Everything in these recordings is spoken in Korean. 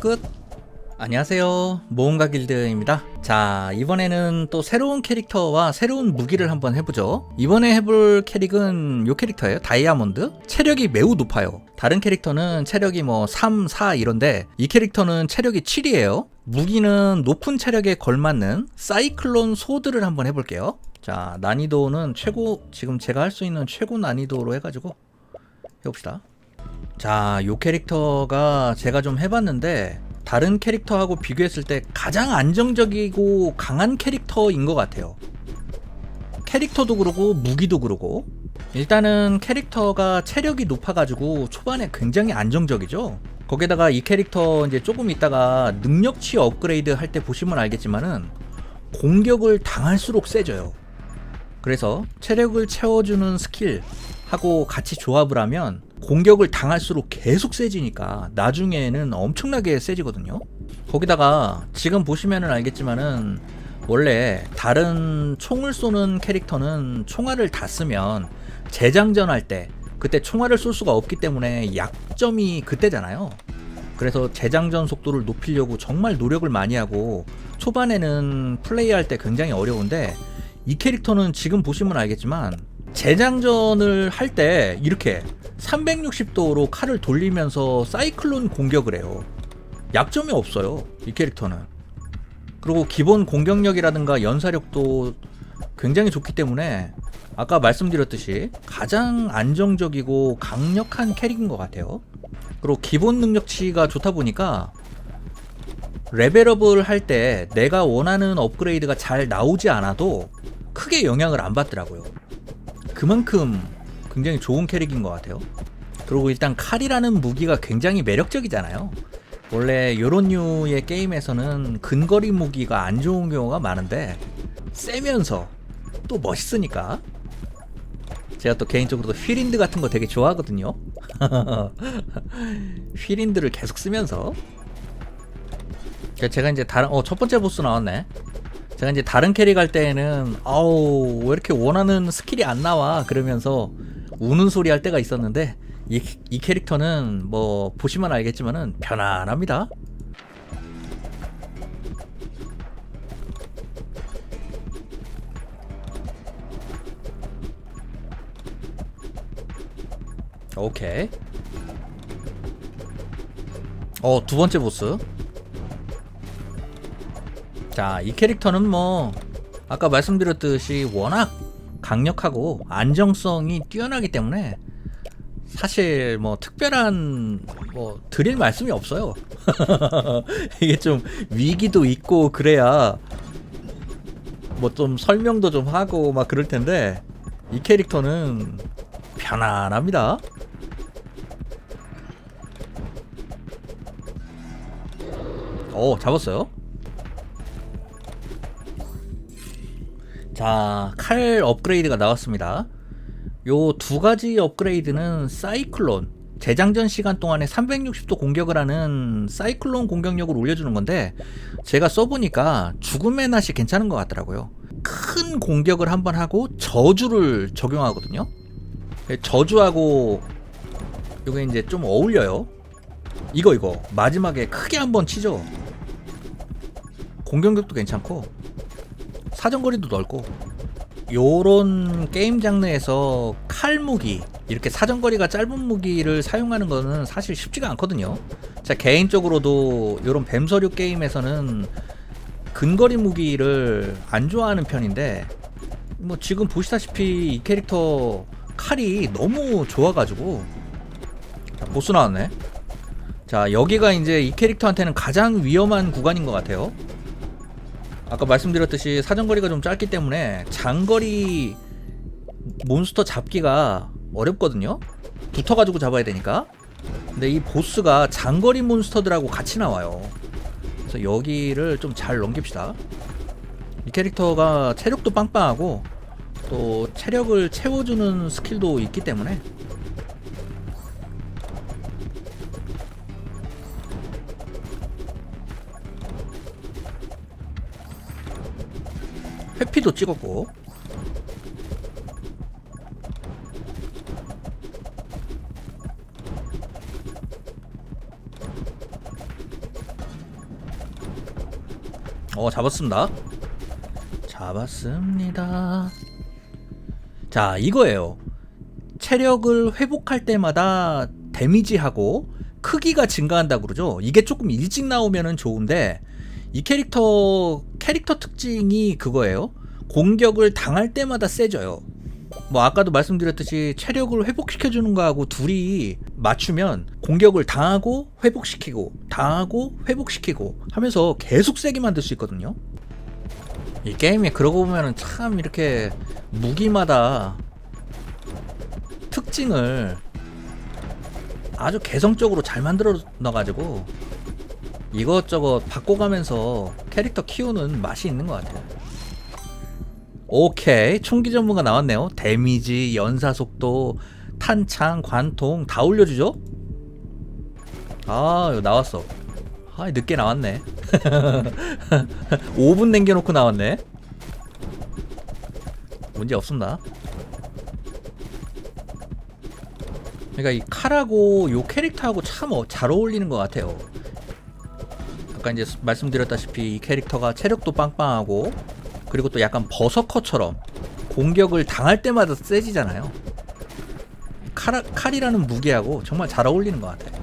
끝. 안녕하세요. 모험가 길드입니다. 자, 이번에는 또 새로운 캐릭터와 새로운 무기를 한번 해보죠. 이번에 해볼 캐릭은 요 캐릭터예요. 다이아몬드. 체력이 매우 높아요. 다른 캐릭터는 체력이 뭐 3, 4 이런데 이 캐릭터는 체력이 7이에요. 무기는 높은 체력에 걸맞는 사이클론 소드를 한번 해볼게요. 자, 난이도는 최고, 지금 제가 할 수 있는 최고 난이도로 해가지고 해봅시다. 자, 요 캐릭터가 제가 좀 해봤는데 다른 캐릭터하고 비교했을 때 가장 안정적이고 강한 캐릭터인 것 같아요. 캐릭터도 그러고 무기도 그러고 일단은 캐릭터가 체력이 높아가지고 초반에 굉장히 안정적이죠. 거기다가 이 캐릭터 이제 조금 있다가 능력치 업그레이드 할 때 보시면 알겠지만은 공격을 당할수록 세져요. 그래서 체력을 채워주는 스킬 하고 같이 조합을 하면 공격을 당할수록 계속 세지니까 나중에는 엄청나게 세지거든요. 거기다가 지금 보시면은 알겠지만은 원래 다른 총을 쏘는 캐릭터는 총알을 다 쓰면 재장전 할때 그때 총알을 쏠 수가 없기 때문에 약점이 그때잖아요. 그래서 재장전 속도를 높이려고 정말 노력을 많이 하고 초반에는 플레이할 때 굉장히 어려운데 이 캐릭터는 지금 보시면 알겠지만 재장전을 할 때 이렇게 360도로 칼을 돌리면서 사이클론 공격을 해요. 약점이 없어요. 이 캐릭터는. 그리고 기본 공격력이라든가 연사력도 굉장히 좋기 때문에 아까 말씀드렸듯이 가장 안정적이고 강력한 캐릭인 것 같아요. 그리고 기본 능력치가 좋다 보니까 레벨업을 할 때 내가 원하는 업그레이드가 잘 나오지 않아도 크게 영향을 안 받더라고요. 그만큼 굉장히 좋은 캐릭인 것 같아요. 그리고 일단 칼이라는 무기가 굉장히 매력적이잖아요. 원래 요런 류의 게임에서는 근거리 무기가 안 좋은 경우가 많은데 세면서 또 멋있으니까 제가 또 개인적으로 휠인드 같은 거 되게 좋아하거든요. 휠인드를 계속 쓰면서 제가 이제 다른 어 첫 번째 보스 나왔네. 제가 이제 다른 캐릭 할 때에는 아우 왜 이렇게 원하는 스킬이 안 나와 그러면서 우는 소리 할 때가 있었는데 이, 이 캐릭터는 뭐 보시면 알겠지만은 편안합니다. 오케이. 어, 두 번째 보스. 자, 이 캐릭터는 뭐 아까 말씀드렸듯이 워낙 강력하고 안정성이 뛰어나기 때문에 사실 뭐 특별한 뭐 드릴 말씀이 없어요. 이게 좀 위기도 있고 그래야 뭐 좀 설명도 좀 하고 막 그럴 텐데 이 캐릭터는 편안합니다. 오, 잡았어요. 자, 칼 업그레이드가 나왔습니다. 요 두 가지 업그레이드는 사이클론, 재장전 시간 동안에 360도 공격을 하는 사이클론 공격력을 올려주는 건데, 제가 써보니까 죽음의 낫이 괜찮은 것 같더라고요. 큰 공격을 한번 하고 저주를 적용하거든요. 저주하고 요게 이제 좀 어울려요. 이거 이거 마지막에 크게 한번 치죠. 공격력도 괜찮고 사정거리도 넓고 요런 게임 장르에서 칼 무기 이렇게 사정거리가 짧은 무기를 사용하는 거는 사실 쉽지가 않거든요. 자 개인적으로도 요런 뱀서류 게임에서는 근거리 무기를 안 좋아하는 편인데 뭐 지금 보시다시피 이 캐릭터 칼이 너무 좋아가지고 자, 보스 나왔네. 자 여기가 이제 이 캐릭터한테는 가장 위험한 구간인 것 같아요. 아까 말씀드렸듯이 사정거리가 좀 짧기 때문에 장거리 몬스터 잡기가 어렵거든요. 붙어가지고 잡아야 되니까. 근데 이 보스가 장거리 몬스터들하고 같이 나와요. 그래서 여기를 좀 잘 넘깁시다. 이 캐릭터가 체력도 빵빵하고 또 체력을 채워주는 스킬도 있기 때문에 회피도 찍었고. 어 잡았습니다. 잡았습니다. 자 이거예요. 체력을 회복할 때마다 데미지하고 크기가 증가한다 그러죠. 이게 조금 일찍 나오면은 좋은데 이 캐릭터 캐릭터 특징이 그거예요 공격을 당할 때마다 세져요 뭐 아까도 말씀드렸듯이 체력을 회복시켜 주는 거하고 둘이 맞추면 공격을 당하고 회복시키고 당하고 회복시키고 하면서 계속 세게 만들 수 있거든요. 이 게임이 그러고 보면은 참 이렇게 무기마다 특징을 아주 개성적으로 잘 만들어 놔가지고 이것저것 바꿔가면서 캐릭터 키우는 맛이 있는 것 같아요. 오케이. 총기 전문가 나왔네요. 데미지 연사 속도 탄창 관통 다 올려주죠? 아 이거 나왔어. 아 늦게 나왔네. 5분 남겨놓고 나왔네. 문제 없습니다. 그러니까 이 칼하고 요 캐릭터하고 참 잘 어울리는 것 같아요 아까 이제 말씀드렸다시피 이 캐릭터가 체력도 빵빵하고 그리고 또 약간 버서커처럼 공격을 당할 때마다 세지잖아요. 칼, 칼이라는 무게하고 정말 잘 어울리는 것 같아요.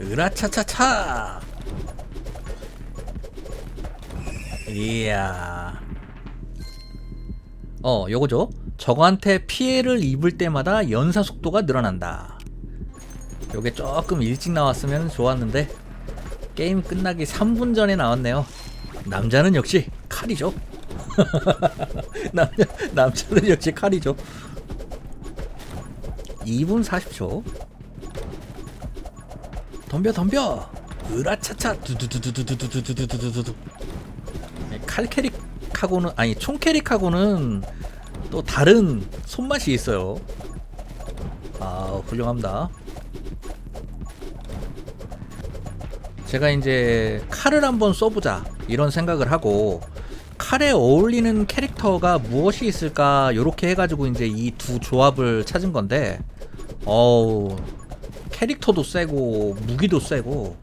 으라차차차! 이야. 어, 요거죠. 적한테 피해를 입을 때마다 연사 속도가 늘어난다. 요게 조금 일찍 나왔으면 좋았는데 게임 끝나기 3분 전에 나왔네요. 남자는 역시 칼이죠. 남자, 남자는 역시 칼이죠. 2분 40초. 덤벼 덤벼. 으라차차 두두두두두두두두두두두. 칼 캐릭하고는 아니 총 캐릭하고는 또 다른 손맛이 있어요. 아 훌륭합니다. 제가 이제 칼을 한번 써보자 이런 생각을 하고 칼에 어울리는 캐릭터가 무엇이 있을까 요렇게 해가지고 이제 이 두 조합을 찾은 건데 어우 캐릭터도 세고 무기도 세고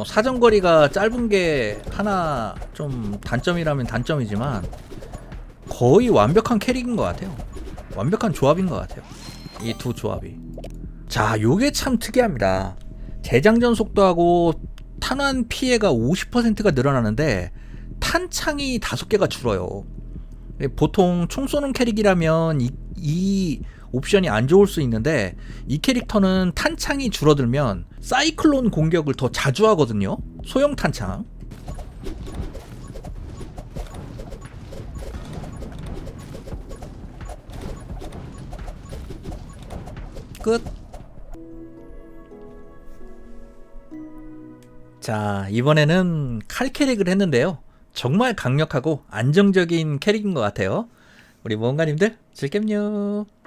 뭐 사정거리가 짧은 게 하나 좀 단점이라면 단점이지만 거의 완벽한 캐릭인 것 같아요. 완벽한 조합인 것 같아요. 이 두 조합이. 자, 요게 참 특이합니다. 재장전 속도하고 탄환 피해가 50%가 늘어나는데 탄창이 5개가 줄어요. 보통 총 쏘는 캐릭이라면 이, 이 옵션이 안 좋을 수 있는데 이 캐릭터는 탄창이 줄어들면 사이클론 공격을 더 자주 하거든요. 소형 탄창. 끝. 자, 이번에는 칼 캐릭을 했는데요. 정말 강력하고 안정적인 캐릭인 것 같아요. 우리 모험가님들 즐겜요.